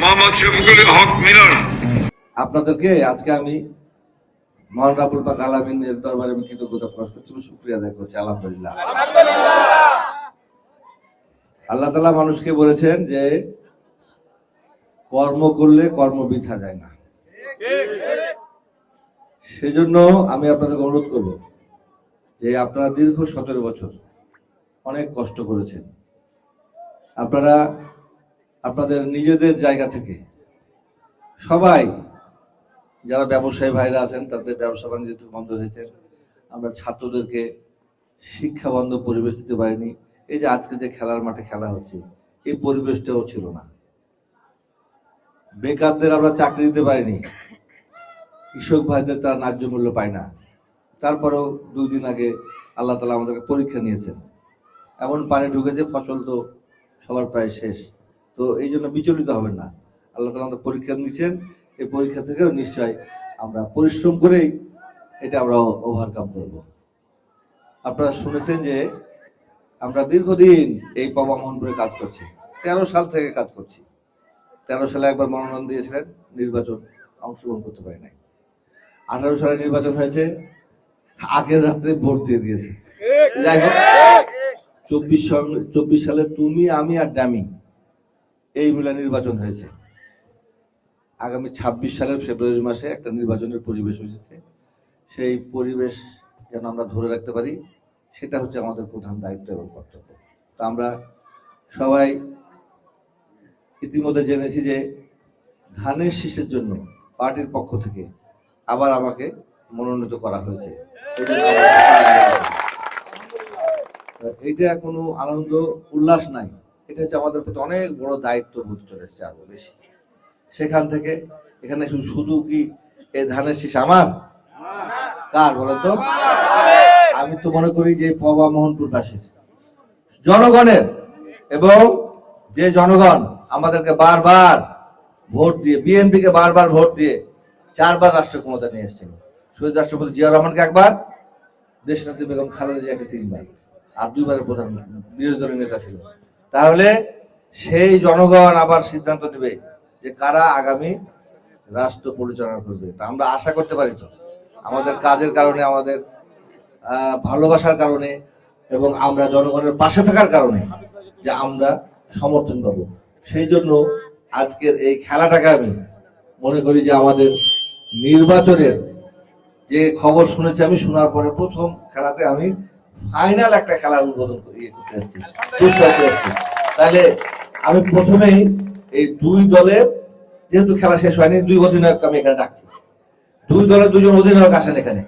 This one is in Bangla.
মোহাম্মদ শফিকুল হক মিলন। আপনাদেরকে আজকে আমি মহান রাবুল পাক দরবারে আমি কৃতজ্ঞতা প্রকাশ করছি শুক্রিয়া আদায় করছি, আলহামদুলিল্লাহ। আল্লাহ তালা মানুষকে বলেছেন যে কর্ম করলে কর্ম বৃথা যায় না। সেজন্য আমি আপনাদের অনুরোধ করব যে আপনারা দীর্ঘ সতেরো বছর অনেক কষ্ট করেছেন। আপনারা আপনাদের নিজেদের জায়গা থেকে। সবাই, যারা ব্যবসায়ী ভাইরা আছেন, তাদের ব্যবসা বাণিজ্য বন্ধ হয়েছে। আমরা ছাত্রদেরকে শিক্ষা বন্ধ পরিবেশ দিতে পারিনি। এই যে আজকে যে খেলার মাঠে খেলা হচ্ছে, এই পরিবেশটাও ছিল না। বেকারদের আমরা চাকরি দিতে পারিনি। কৃষক ভাইদের তারা ন্যায্য মূল্য পায় না। তারপরেও দুই দিন আগে আল্লাহ তালা আমাদেরকে পরীক্ষা নিয়েছেন। এমন পানি ঢুকেছে, ফসল তো সবার প্রায় শেষ। তো এই জন্য বিচলিত হবেন না। আল্লাহ তালা আমাদের পরীক্ষা নিয়েছেন। এই পরীক্ষা থেকেও নিশ্চয় আমরা পরিশ্রম করেই এটা আমরা ওভারকাম করব। আপনারা শুনেছেন যে আমরা দীর্ঘদিন এই পবা মোহনপুরে কাজ করছি। তেরো সাল থেকে কাজ করছি। তেরো সালে একবার মনোনয়ন দিয়েছিলেন, নির্বাচন অংশগ্রহণ করতে পারি নাই। আঠারো সালে নির্বাচন হয়েছে, আগের রাত্রে ভোট দিয়ে দিয়েছে। যাই হোক, চব্বিশ চব্বিশ সালে তুমি, আমি আর ডামি এই মিলে নির্বাচন হয়েছে। আগামী ছাব্বিশ সালের ফেব্রুয়ারি মাসে একটা নির্বাচনের পরিবেশ হয়েছে সেই পরিবেশ যেন আমরা ধরে রাখতে পারি, সেটা হচ্ছে আমাদের প্রধান দায়িত্ব এবং কর্তব্য। তো আমরা সবাই ইতিমধ্যে জেনেছি যে ধানের শীষের জন্য পার্টির পক্ষ থেকে আবার আমাকে মনোনীত করা হয়েছে। এইটা কোনো আনন্দ, উল্লাস নাই। এটা হচ্ছে আমাদের প্রতি অনেক বড় দায়িত্ব বোধ চলে এসছে আরও বেশি। সেখান থেকে এখানে শুধু- কি এই ধানের শীষ আমার? কার বলেন তো? আমি তো মনে করি যে পবা মোহনপুরবাসীর জনগণের এবং যে জনগণ আমাদেরকে বারবার ভোট দিয়ে বিএনপি কে বারবার ভোট দিয়ে চারবার রাষ্ট্র ক্ষমতা নিয়ে এসেছিল। শহীদ রাষ্ট্রপতি জিয়া রহমানকে একবার, দেশনেত্রী বেগম খালেদা জিয়াকে তিনবার, আর দুইবারের প্রধান বিরোধী দলের নেতা ছিল তাহলে সেই জনগণ আবার সিদ্ধান্ত নেবে যে কারা আগামী রাষ্ট্র পরিচালনা করবে। তা আমরা আশা করতে পারি তো। আমাদের কাজের কারণে, আমাদের ভালোবাসার কারণে এবং আমরা জনগণের পাশে থাকার কারণে যে আমরা সমর্থন পাবো। সেই জন্য আজকের এই খেলাটাকে আমি মনে করি যে আমাদের নির্বাচনের যে খবর শুনেছি আমি, শোনার পরে প্রথম খেলাতে আমি ফাইনাল একটা খেলার উদ্বোধন ইয়ে করতে তাহলে আমি প্রথমেই এই দুই দলের, যেহেতু খেলা শেষ হয়নি, দুই অধিনায়ক আমি এখানে ডাকছি। দুই দলের দুজন অধিনায়ক আসেন এখানে।